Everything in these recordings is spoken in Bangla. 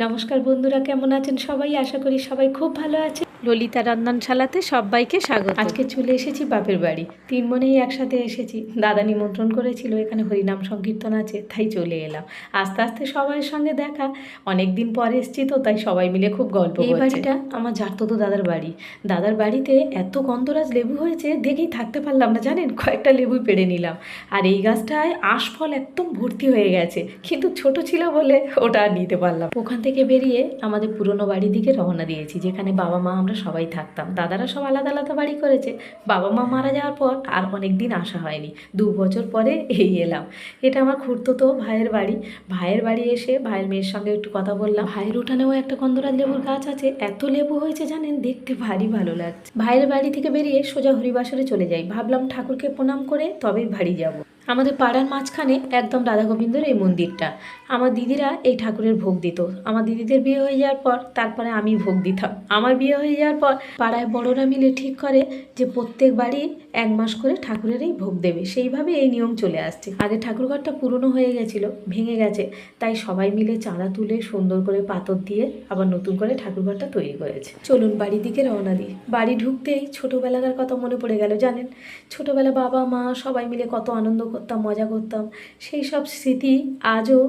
নমস্কার বন্ধুরা কেমন আছেন সবাই? আশা করি সবাই খুব ভালো আছে ললিতা রন্ধনশালাতে সবাইকে স্বাগত। আজকে চলে এসেছি বাপের বাড়ি। তিন মনেই একসাথে এসেছি। দাদা নিমন্ত্রণ করেছিল এখানে হরিনাম সংকীর্তন আছে তাই চলে এলাম। আস্তে আস্তে সবার সঙ্গে দেখা। অনেক দিন পরে এসেছি তো তাই সবাই মিলে খুব গল্প এই বাড়িটা আমার জাততো দাদার বাড়ি। দাদার বাড়িতে এত গন্ধরাজ লেবু হয়েছে দেখেই থাকতে পারলাম না জানেন? কয়েকটা লেবুই পেড়ে নিলাম। আর এই গাছটায় আশফল একদম ভর্তি হয়ে গেছে। কিন্তু ছোট ছিল বলে ওটা নিতে পারলাম ওখান থেকে বেরিয়ে আমাদের পুরনো বাড়ির দিকে রওনা দিয়েছি যেখানে বাবা মা আমরা সবাই থাকতাম। দাদারা সব আলাদা আলাদা বাড়ি করেছে। বাবা মা মারা যাওয়ার পর আর অনেক দিন আসা হয়নি। দু বছর পরে এই এলাম। এটা আমার খুঁড়তো ভাইয়ের বাড়ি। ভাইয়ের বাড়ি এসে ভাইয়ের মেয়ের সঙ্গে একটু কথা বললাম। ভাইয়ের উঠানেও একটা গন্ধরাজ লেবুর গাছ আছে। এত লেবু হয়েছে জানেন? দেখতে ভারী ভালো লাগছে। ভাইয়ের বাড়ি থেকে বেরিয়ে সোজা হরিবাসরে চলে যাই। ভাবলাম ঠাকুরকে প্রণাম করে তবেই বাড়ি যাব। আমাদের পাড়ার মাঝখানে একদম রাধা গোবিন্দর এই মন্দিরটা। আমার দিদিরা এই ঠাকুরের ভোগ দিত। আমার দিদিদের বিয়ে হয়ে যাওয়ার পর তারপরে আমি ভোগ দিতাম। আমার বিয়ে হয়ে যাওয়ার পর পাড়ায় বড়রা মিলে ঠিক করে যে প্রত্যেক বাড়ি এক মাস করে ঠাকুরের এই ভোগ দেবে। সেইভাবে এই নিয়ম চলে আসছে। আগে ঠাকুরঘরটা পুরনো হয়ে গেছিল, ভেঙে গেছে। তাই সবাই মিলে চাঁদা তুলে সুন্দর করে পাথর দিয়ে আবার নতুন করে ঠাকুরঘরটা তৈরি করেছে। চলুন বাড়ির দিকে রওনা দিই। বাড়ি ঢুকতেই ছোটোবেলাকার কথা মনে পড়ে গেল, জানেন? ছোটোবেলা বাবা, মা সবাই মিলে কত আনন্দ করতাম, মজা করতাম। সেই সব স্মৃতি আজও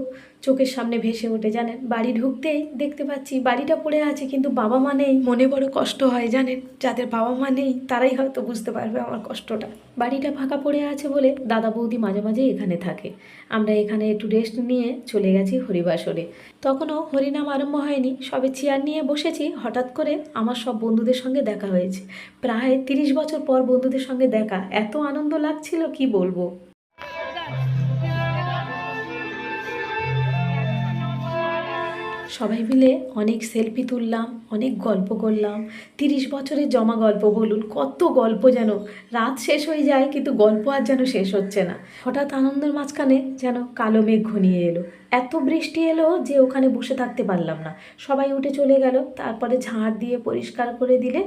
চোখের সামনে ভেসে ওঠে, জানেন? বাড়ি ঢুকতেই দেখতে পাচ্ছি বাড়িটা পড়ে আছে কিন্তু বাবা মা নেই। মনে বড় কষ্ট হয়, জানেন? যাদের বাবা মা নেই, তারাই হয়তো বুঝতে পারবে আমার কষ্টটা। বাড়িটা ফাঁকা পড়ে আছে বলে দাদা বৌদি মাঝে মাঝে এখানে থাকে। আমরা এখানে একটু রেস্ট নিয়ে চলে গেছি হরিবাসরে। তখনও হরিনাম আরম্ভ হয়নি। সবে চেয়ার নিয়ে বসেছি, হঠাৎ করে আমার সব বন্ধুদের সঙ্গে দেখা হয়েছে। প্রায় তিরিশ বছর পর বন্ধুদের সঙ্গে দেখা। এত আনন্দ লাগছিল, কি বলব? সবাই মিলে অনেক সেলফি তুললাম, অনেক গল্প করলাম। তিরিশ বছরের জমা গল্প বলুন, কত গল্প যেন রাত শেষ হয়ে যায় কিন্তু গল্প আর যেন শেষ হচ্ছে না। হঠাৎ আনন্দের মাঝখানে যেন কালো মেঘ ঘনিয়ে এলো। এত বৃষ্টি এলো যে ওখানে বসে থাকতে পারলাম না। সবাই উঠে চলে গেল, তারপরে ঝাড় দিয়ে পরিষ্কার করে দিলে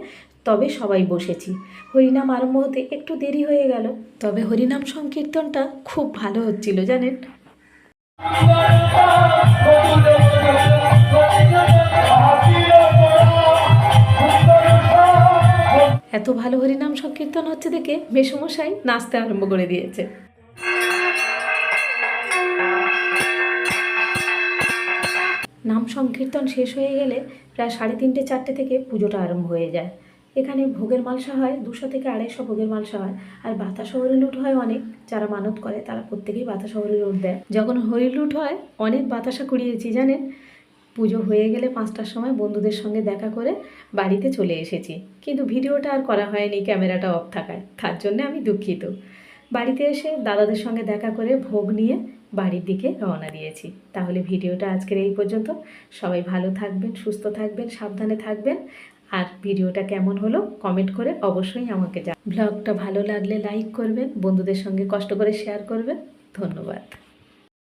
তবে সবাই বসেছি। হরিনাম আরম্ভ হতে একটু দেরি হয়ে গেল, তবে হরিনাম সংকীর্তনটা খুব ভালো হচ্ছিল, জানেন? এত ভালো হরিনাম সংকীর্তন হচ্ছে দেখে মেসমশাই নাচতে আরম্ভ করে দিয়েছে। নাম সংকীর্তন শেষ হয়ে গেলে প্রায় সাড়ে তিনটে, চারটে থেকে পুজোটা আরম্ভ হয়ে যায়। এখানে ভোগের মালসা হয়, দুশো থেকে আড়াইশো ভোগের মালসা হয়, আর বাতাসা হরিলুট হয় অনেক। যারা মানত করে তারা প্রত্যেকেই বাতাসা হরিলুট দেয়। যখন হরিলুট হয়, অনেক বাতাসা কুড়িয়েছি, জানেন? পুজো হয়ে গেলে পাঁচটার সময় বন্ধুদের সঙ্গে দেখা করে বাড়িতে চলে এসেছি। কিন্তু ভিডিওটা আর করা হয়নি, ক্যামেরাটা অফ থাকায়। তার জন্য আমি দুঃখিত। বাড়িতে এসে দাদাদের সঙ্গে দেখা করে ভোগ নিয়ে বাড়ির দিকে রওনা দিয়েছি। তাহলে ভিডিওটা আজকের এই পর্যন্ত। সবাই ভালো থাকবেন, সুস্থ থাকবেন, সাবধানে থাকবেন। আর ভিডিওটা কেমন হলো কমেন্ট করে অবশ্যই আমাকে যা ব্লগটা ভালো লাগলে লাইক করবেন, বন্ধুদের সঙ্গে কষ্ট করে শেয়ার করবেন। ধন্যবাদ।